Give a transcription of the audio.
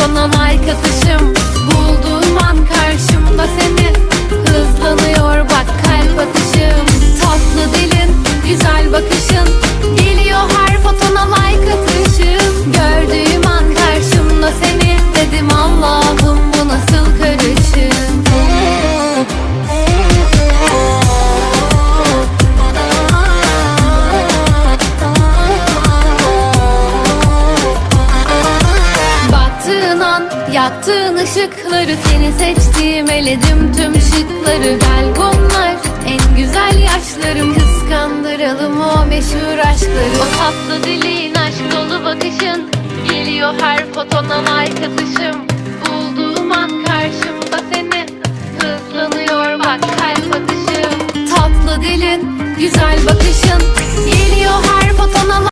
Sona markası Yaktığın ışıkları seni seçtiğim eledim tüm şıkları. Gel bunlar en güzel yaşlarım. Kıskandıralım o meşhur aşkları. O tatlı dilin aşk dolu bakışın. Geliyor her fotona like atışım. Bulduğum an karşımda seni Hızlanıyor bak kalp atışım. Tatlı dilin güzel bakışın